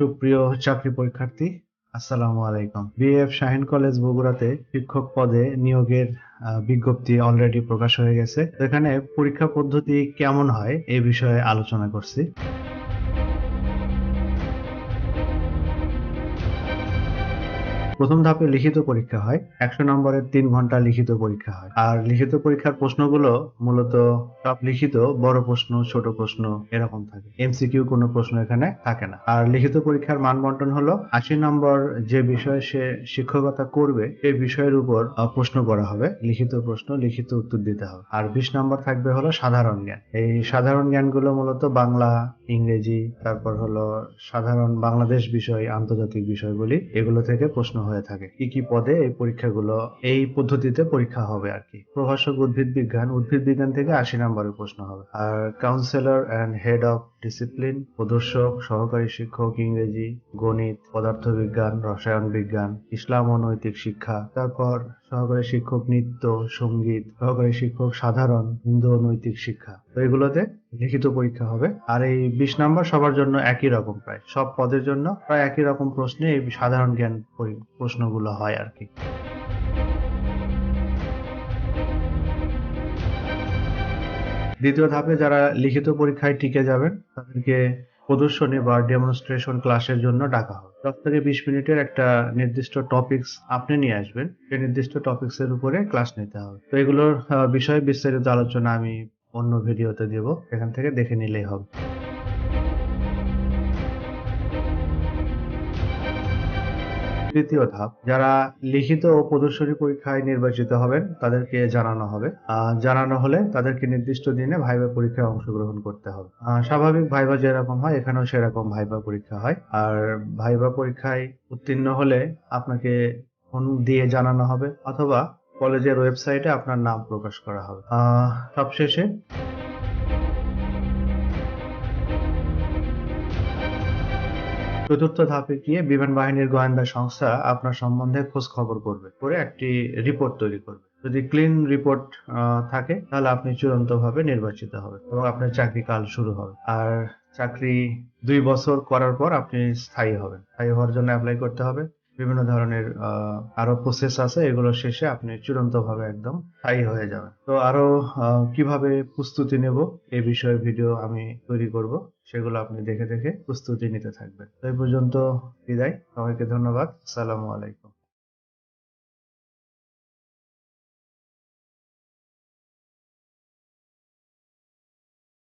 সুপ্রিয় চাকরি পরীক্ষার্থী, আসসালামু আলাইকুম। বিএফ শাহিন কলেজ বগুড়াতে শিক্ষক পদে নিয়োগের বিজ্ঞপ্তি অলরেডি প্রকাশ হয়ে গেছে। এখানে পরীক্ষা পদ্ধতি কেমন হয় এ বিষয়ে আলোচনা করছি। প্রথম ধাপে লিখিত পরীক্ষা হয়, একশো নম্বরের তিন ঘণ্টা লিখিত পরীক্ষা হয়। আর লিখিত পরীক্ষার প্রশ্নগুলো মূলত সব লিখিত, বড় প্রশ্ন, ছোট প্রশ্ন এরকম থাকে। এমসিকিউ কোনো প্রশ্ন এখানে থাকে না। আর লিখিত পরীক্ষার মান বন্টন হলো, আশি নম্বর যে বিষয়ে সে শিক্ষকতা করবে এই বিষয়ের উপর প্রশ্ন করা হবে। লিখিত প্রশ্ন, লিখিত উত্তর দিতে হবে। আর বিশ নম্বর থাকবে হলো সাধারণ জ্ঞান। এই সাধারণ জ্ঞানগুলো মূলত বাংলা, ইংরেজি, তারপর হলো সাধারণ বাংলাদেশ বিষয়, আন্তর্জাতিক বিষয়গুলি এগুলো থেকে প্রশ্ন হয়ে থাকে। কি কি পদে এই পরীক্ষাগুলো, এই পদ্ধতিতে পরীক্ষা হবে আর কি। প্রভাষক উদ্ভিদ বিজ্ঞান উদ্ভিদ বিজ্ঞান থেকে আশি নম্বরের প্রশ্ন হবে। আর counsellor and head of discipline, প্রদর্শক, সহকারী শিক্ষক, ইংরেজি, গণিত, পদার্থবিজ্ঞান, রসায়ন বিজ্ঞান, ইসলাম ও নৈতিক শিক্ষা। তারপর সহকারী শিক্ষক নৃত্য, সংগীত, সহকারী শিক্ষক সাধারণ, হিন্দু নৈতিক শিক্ষা। তো এগুলোতে লিখিত পরীক্ষা হবে। আর এই বিশ নাম্বার সবার জন্য একই রকম প্রায়। সব পদের জন্য প্রায় একই রকম প্রশ্নে এই সাধারণ জ্ঞান প্রশ্নগুলো হয় আর কি। দ্বিতীয় ধাপে যারা লিখিত পরীক্ষায় টিকে যাবেন, তাদেরকে প্রদর্শনী বা ডেমনস্ট্রেশন ক্লাসের জন্য ডাকা হবে। দশ থেকে বিশ মিনিটের একটা নির্দিষ্ট টপিকস আপনি নিয়ে আসবেন। সেই নির্দিষ্ট টপিকস এর উপরে ক্লাস নিতে হবে। তো এগুলোর বিষয়ে বিস্তারিত আলোচনা আমি অন্য ভিডিওতে দেব। এখান থেকে দেখে নিলেই হবে। তৃতীয় ধাপ, যারা লিখিত ও প্রদর্শনী পরীক্ষায় নির্বাচিত হবেন, তাদেরকে জানানো হবে। জানানো হলে তাদেরকে নির্দিষ্ট দিনে ভাইবা পরীক্ষায় অংশগ্রহণ করতে হবে। স্বাভাবিক ভাইবা যেরকম হয়, এখানেও সেরকম ভাইবা পরীক্ষা হয়। আর ভাইবা পরীক্ষায় উত্তীর্ণ হলে আপনাকে ফোন দিয়ে জানানো হবে, অথবা কলেজের ওয়েবসাইটে আপনার নাম প্রকাশ করা হবে। সবশেষে চতুর্থ ধাপে গিয়ে বিমান বাহিনীর গোয়েন্দা সংস্থা আপনার সম্বন্ধে খোঁজ খবর করবে, করে একটি রিপোর্ট তৈরি করবে। যদি ক্লিন রিপোর্ট থাকে, তাহলে আপনি চূড়ান্তভাবে নির্বাচিত হবে এবং আপনার চাকরি কাল শুরু হবে। আর চাকরি দুই বছর করার পর আপনি স্থায়ী হবেন। স্থায়ী হওয়ার জন্য অ্যাপ্লাই করতে হবে। বিভিন্ন ধরনের আরও প্রসেস আছে, এগুলো শেষে আপনি চূড়ান্ত ভাবে একদম স্থায়ী হয়ে যাবেন। তো আরও কীভাবে প্রস্তুতি নেব এই বিষয়ে ভিডিও আমি তৈরি করব, সেগুলো আপনি দেখে দেখে প্রস্তুতি নিতে থাকবেন। তো এই পর্যন্ত বিদায়, সবাইকে ধন্যবাদ, আসসালামু আলাইকুম।